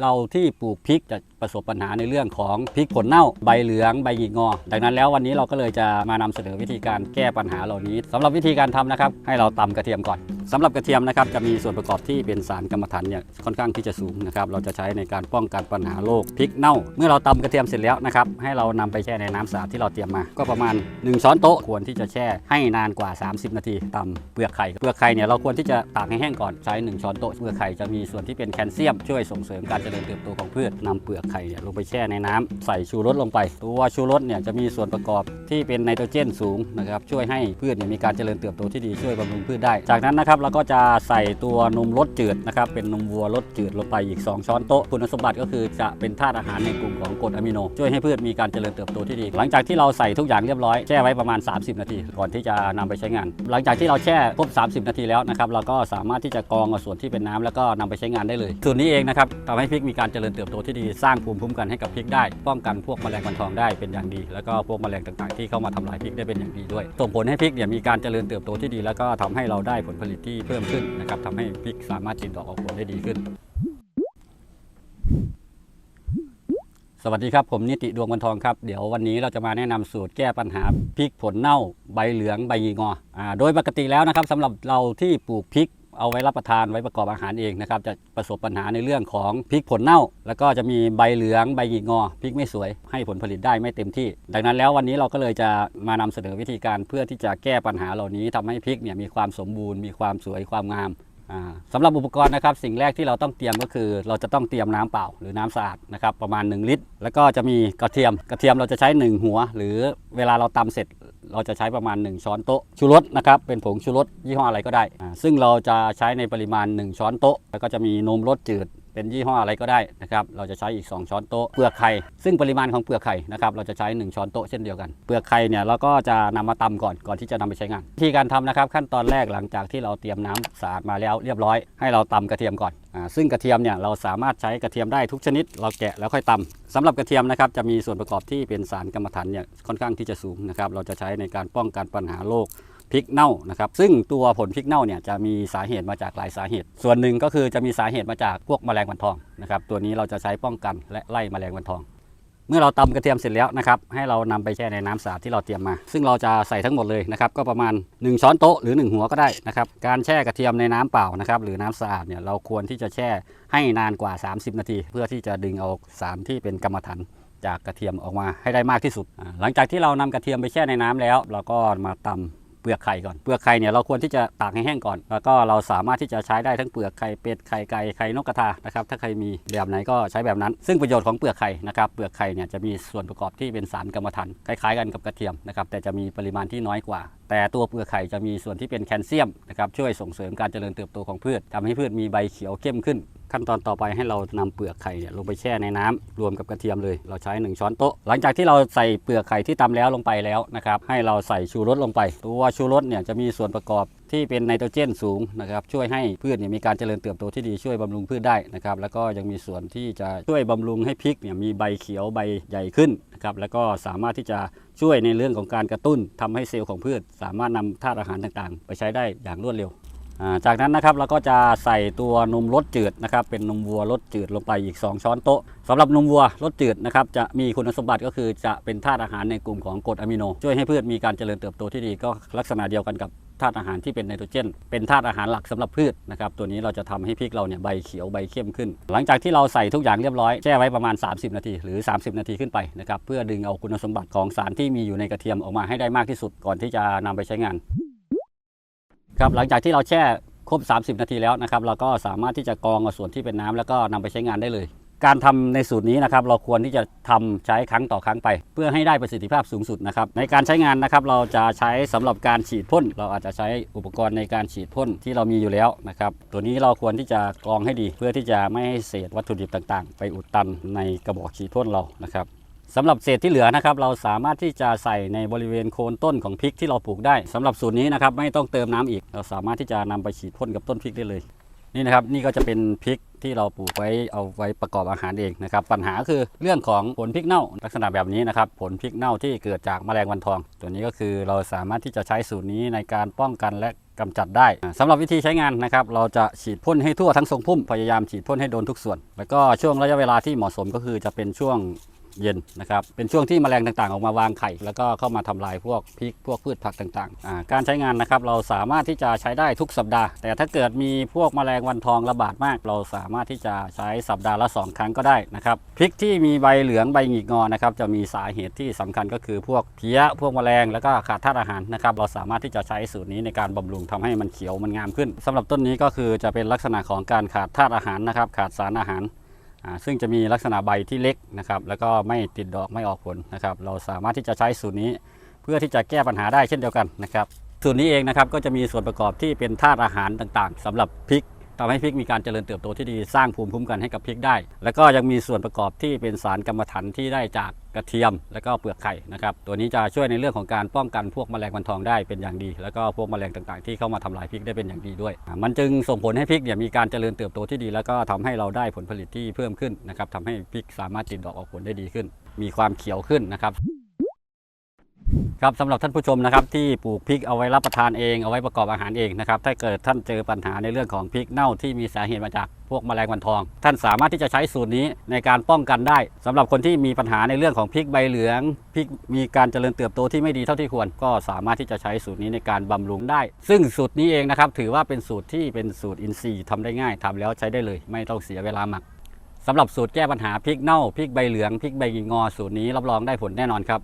เราที่ปลูกพริกจะ ประสบปัญหาในเรื่องของพริกผลเน่าใบเหลืองใบหงิกงอ ดังนั้นแล้ววันนี้เราก็เลยจะมานำเสนอวิธีการแก้ปัญหาเหล่านี้สำหรับวิธีการทำนะครับให้เราตำกระเทียมก่อนสำหรับกระเทียมนะครับจะมีส่วนประกอบที่เป็นสารกรรมฐานเนี่ยค่อนข้างที่จะสูงนะครับเราจะใช้ในการป้องกันปัญหาโรคพริกเน่า เมื่อเราตำกระเทียมเสร็จแล้วนะครับให้เรานำไปแช่ในน้ำสะอาดที่เราเตรียมมา ก็ประมาณ 1 ช้อนโต๊ะควรที่จะแช่ให้นานกว่า 30 นาทีตำเปลือกไข่เปลือกไข่เนี่ยเราควรที่จะตากให้แห้งก่อนใช้ 1 ช้อนโต๊ะเปลือกไข่จะมีส่วนที่เป็นแคลเซียมช่วยส่งเสริมการเจริญเติบโตของพืชนำเปลือกไข่เนี่ยลงไปแช่ในน้ำใส่ชูรสลงไป ตัวชูรสเนี่ยจะมีส่วนประกอบที่เป็นไนโตรเจนสูงนะครับช่วยให้พืชเนี่ยมีการเจริญเติบโตที่ดีช่วยบำรุงพืชได้ จากนั้นนะครับเราก็จะใส่ตัวนมรสจืดนะครับเป็นนมวัวรสจืดลงไปอีก 2 ช้อนโต๊ะคุณสมบัติก็คือจะเป็นธาตุอาหารในกลุ่มของกรดอะมิโน ช่วยให้พืชมีการเจริญเติบโตที่ดี หลังจากที่เราใส่ทุกอย่างเรียบร้อยแช่ไว้ประมาณ 30 นาที ก่อนที่จะนำไปใช้งาน หลังจากที่เราแช่ครบ 30 นาทีแล้วนะครับเราก็สามารถที่จะกรองเอาส่วนที่เป็นน้ำแล้วก็นำไปใช้งานได้เลยส่วนนี้เองนะครับทำให้พริกมีการเจริญเติบโตที่ดีสร้างภูมิคุ้มกันให้กับพริกได้ ป้องกันพวกแมลงวันทองได้เป็นอย่างดี แล้วก็พวกแมลงต่างๆที่เข้ามาทำลายพริกได้เป็นอย่างดีด้วย ส่งผลให้พริกเนี่ยมีการเจริญเติบโตที่ดี แล้วก็ทำให้เราได้ผลผลิตที่เพิ่มขึ้นนะครับทำให้พริกสามารถติดดอกออกผลได้ดีขึ้นสวัสดีครับ ผมนิติดวงวันทองครับ เดี๋ยววันนี้เราจะมาแนะนำสูตรแก้ปัญหาพริกผลเน่าใบเหลืองใบยีงออโดยปกติแล้วนะครับสำหรับเราที่ปลูกพริก เอาไว้รับประทานไว้ประกอบอาหารเองนะครับจะประสบปัญหาในเรื่องของพริกผลเน่า แล้วก็จะมีใบเหลืองใบหยีงอพริกไม่สวย ให้ผลผลิตได้ไม่เต็มที่ ดังนั้นแล้ววันนี้เราก็เลยจะมานำเสนอวิธีการเพื่อที่จะแก้ปัญหาเหล่านี้ทำให้พริกเนี่ยมีความสมบูรณ์มีความสวยความงามอ่าสำหรับอุปกรณ์นะครับสิ่งแรกที่เราต้องเตรียมก็คือ เราจะต้องเตรียมน้ำเปล่าหรือน้ำสะอาดนะครับประมาณ 1 ลิตร แล้วก็จะมีกระเทียมกระเทียมเราจะใช้ 1 หัว หรือเวลาเราตำเสร็จ เราจะใช้ประมาณ 1 ช้อนโต๊ะชูรสนะครับเป็นผงชูรสยี่ห้ออะไรก็ได้ ซึ่งเราจะใช้ในปริมาณ 1 ช้อนโต๊ะแล้วก็จะมีนมรสจืด เป็นยี่ห้ออะไรก็ได้นะครับเราจะใช้อีก 2 ช้อนโต๊ะเปลือกไข่ซึ่งปริมาณของเปลือกไข่นะครับเราจะใช้ 1 ช้อนโต๊ะเช่นเดียวกันเปลือกไข่เนี่ยเราก็จะนำมาตำก่อนก่อนที่จะนำไปใช้งานวิธีการทำนะครับขั้นตอนแรกหลังจากที่เราเตรียมน้ำสะอาดมาแล้วเรียบร้อย ให้เราตำกระเทียมก่อนอ่าซึ่งกระเทียมเนี่ยเราสามารถใช้กระเทียมได้ทุกชนิด เราแกะแล้วค่อยตำสำหรับกระเทียมนะครับจะมีส่วนประกอบที่เป็นสารกรรมฐานเนี่ยค่อนข้างที่จะสูงนะครับเราจะใช้ในการป้องกันปัญหาโรค พริกเน่านะครับซึ่งตัวผลพริกเน่าเนี่ยจะมีสาเหตุมาจากหลายสาเหตุ ส่วนหนึ่งก็คือจะมีสาเหตุมาจากพวกแมลงวันทองนะครับตัวนี้เราจะใช้ป้องกันและไล่แมลงวันทอง เมื่อเราตำกระเทียมเสร็จแล้วนะครับให้เรานำไปแช่ในน้ำสะอาดที่เราเตรียมมา ซึ่งเราจะใส่ทั้งหมดเลยนะครับก็ประมาณ 1 ช้อนโต๊ะหรือ 1 หัวก็ได้นะครับการแช่กระเทียมในน้ำเปล่านะครับหรือน้ำสะอาดเนี่ยเราควรที่จะแช่ให้นานกว่า 30 นาที เพื่อที่จะดึงเอาสารที่เป็นกรรมฐานจากกระเทียมออกมาให้ได้มากที่สุด หลังจากที่เรานำกระเทียมไปแช่ในน้ำแล้ว เราก็มาตำ เปลือกไข่ก่อนเปลือกไข่เนี่ยเราควรที่จะตากให้แห้งก่อน แล้วก็เราสามารถที่จะใช้ได้ทั้งเปลือกไข่เป็ดไข่ไก่ไข่นกกระทานะครับถ้าใครมีแบบไหนก็ใช้แบบนั้น ซึ่งประโยชน์ของเปลือกไข่นะครับเปลือกไข่เนี่ยจะมีส่วนประกอบที่เป็นสารกรรมฐานคล้ายๆกันกับกระเทียมนะครับแต่จะมีปริมาณที่น้อยกว่า แต่ตัวเปลือกไข่จะมีส่วนที่เป็นแคลเซียมนะครับช่วยส่งเสริมการเจริญเติบโตของพืชทำให้พืชมีใบเขียวเข้มขึ้น ขั้นตอนต่อไปให้เรานำเปลือกไข่เนี่ยลงไปแช่ในน้ำรวมกับกระเทียมเลย เราใช้ 1 ช้อนโต๊ะ หลังจากที่เราใส่เปลือกไข่ที่ตำแล้วลงไปแล้วนะครับ ให้เราใส่ชูรสลงไป ตัวชูรสเนี่ยจะมีส่วนประกอบที่เป็นไนโตรเจนสูงนะครับ ช่วยให้พืชเนี่ยมีการเจริญเติบโตที่ดีช่วยบำรุงพืชได้นะครับ แล้วก็ยังมีส่วนที่จะช่วยบำรุงให้พริกเนี่ยมีใบเขียวใบใหญ่ขึ้นนะครับแล้วก็สามารถที่จะช่วยในเรื่องของการกระตุ้นทำให้เซลล์ของพืช สามารถนำธาตุอาหารต่างๆ ไปใช้ได้อย่างรวดเร็ว จากนั้นนะครับเราก็จะใส่ตัวนมรสจืดนะครับ เป็นนมวัวรสจืดลงไปอีก 2 ช้อนโต๊ะสำหรับนมวัวรสจืดนะครับจะมีคุณสมบัติก็คือจะเป็นธาตุอาหารในกลุ่มของกรดอะมิโน ช่วยให้พืชมีการเจริญเติบโตที่ดีก็ลักษณะเดียวกันกับธาตุอาหารที่เป็นไนโตรเจน เป็นธาตุอาหารหลักสำหรับพืชนะครับตัวนี้เราจะทำให้พริกเราเนี่ยใบเขียวใบเข้มขึ้น หลังจากที่เราใส่ทุกอย่างเรียบร้อยแช่ไว้ประมาณ 30 นาที หรือ 30 นาทีขึ้นไปนะครับเพื่อดึงเอาคุณสมบัติของสารที่มีอยู่ในกระเทียมออกมาให้ได้มากที่สุดก่อนที่จะนำไปใช้งาน ครับหลังจากที่เราแช่ครบ 30 นาทีแล้วนะครับเราก็สามารถที่จะกรองเอาส่วนที่เป็นน้ำแล้วก็นำไปใช้งานได้เลย การทำในสูตรนี้นะครับเราควรที่จะทำใช้ครั้งต่อครั้งไป เพื่อให้ได้ประสิทธิภาพสูงสุดนะครับในการใช้งานนะครับเราจะใช้สำหรับการฉีดพ่น เราอาจจะใช้อุปกรณ์ในการฉีดพ่นที่เรามีอยู่แล้วนะครับตัวนี้เราควรที่จะกรองให้ดี เพื่อที่จะไม่ให้เศษวัตถุดิบต่างๆ ไปอุดตันในกระบอกฉีดพ่นเรานะครับ สำหรับเศษที่เหลือนะครับเราสามารถที่จะใส่ในบริเวณโคนต้นของพริกที่เราปลูกได้สำหรับสูตรนี้นะครับไม่ต้องเติมน้ำอีก เราสามารถที่จะนำไปฉีดพ่นกับต้นพริกได้เลย นี่นะครับนี่ก็จะเป็นพริกที่เราปลูกไว้เอาไว้ประกอบอาหารเองนะครับปัญหาคือเรื่องของผลพริกเน่าลักษณะแบบนี้นะครับผลพริกเน่าที่เกิดจากแมลงวันทอง ตัวนี้ก็คือเราสามารถที่จะใช้สูตรนี้ในการป้องกันและกำจัดได้อ่าสำหรับวิธีใช้งานนะครับเราจะฉีดพ่นให้ทั่วทั้งทรงพุ่มพยายามฉีดพ่นให้โดนทุกส่วน แล้วก็ช่วงระยะเวลาที่เหมาะสมก็คือจะเป็นช่วง เย็นนะครับ เป็นช่วงที่แมลงต่างๆ ออกมาวางไข่ แล้วก็เข้ามาทำลายพวกพริกพวกพืชผักต่างๆ การใช้งานนะครับเราสามารถที่จะใช้ได้ทุกสัปดาห์ แต่ถ้าเกิดมีพวกแมลงวันทองระบาดมาก เราสามารถที่จะใช้สัปดาห์ละสองครั้งก็ได้นะครับพริกที่มีใบเหลืองใบหงิกงอนะครับจะมีสาเหตุที่สำคัญก็คือพวกเพี้ยพวกแมลงแล้วก็ขาดธาตุอาหารนะครับเราสามารถที่จะใช้สูตรนี้ในการบำรุงทำให้มันเขียวมันงามขึ้นสำหรับต้นนี้ก็คือจะเป็นลักษณะของการขาดธาตุอาหารนะครับขาดสารอาหาร ซึ่งจะมีลักษณะใบที่เล็กนะครับแล้วก็ไม่ติดดอกไม่ออกผลนะครับเราสามารถที่จะใช้สูตรนี้ เพื่อที่จะแก้ปัญหาได้เช่นเดียวกันนะครับสูตรนี้เองนะครับก็จะมีส่วนประกอบที่เป็นธาตุอาหารต่างๆสำหรับพริก ทำให้พริกมีการเจริญเติบโตที่ดีสร้างภูมิคุ้มกันให้กับพริกได้ แล้วก็ยังมีส่วนประกอบที่เป็นสารกรรมฐานที่ได้จากกระเทียม แล้วก็เปลือกไข่นะครับตัวนี้จะช่วยในเรื่องของการป้องกันพวกแมลงวันทองได้เป็นอย่างดี แล้วก็พวกแมลงต่างๆ ที่เข้ามาทำลายพริกได้เป็นอย่างดีด้วย มันจึงส่งผลให้พริกเนี่ยมีการเจริญเติบโตที่ดี แล้วก็ทำให้เราได้ผลผลิตที่เพิ่มขึ้นนะครับทำให้พริกสามารถติดดอกออกผลได้ดีขึ้น มีความเขียวขึ้นนะครับ ครับสำหรับท่านผู้ชมนะครับที่ปลูกพริกเอาไว้รับประทานเองเอาไว้ประกอบอาหารเองนะครับถ้าเกิดท่านเจอปัญหาในเรื่องของพริกเน่าที่มีสาเหตุมาจากพวกแมลงวันทอง ท่านสามารถที่จะใช้สูตรนี้ในการป้องกันได้สำหรับคนที่มีปัญหาในเรื่องของพริกใบเหลืองพริกมีการเจริญเติบโตที่ไม่ดีเท่าที่ควร ก็สามารถที่จะใช้สูตรนี้ในการบำรุงได้ ซึ่งสูตรนี้เองนะครับถือว่าเป็นสูตรที่เป็นสูตรอินทรีย์ทำได้ง่ายทำแล้วใช้ได้เลย ไม่ต้องเสียเวลาหมักสำหรับสูตรแก้ปัญหาพริกเน่าพริกใบเหลืองพริกใบงอสูตรนี้รับรองได้ผลแน่นอนครับ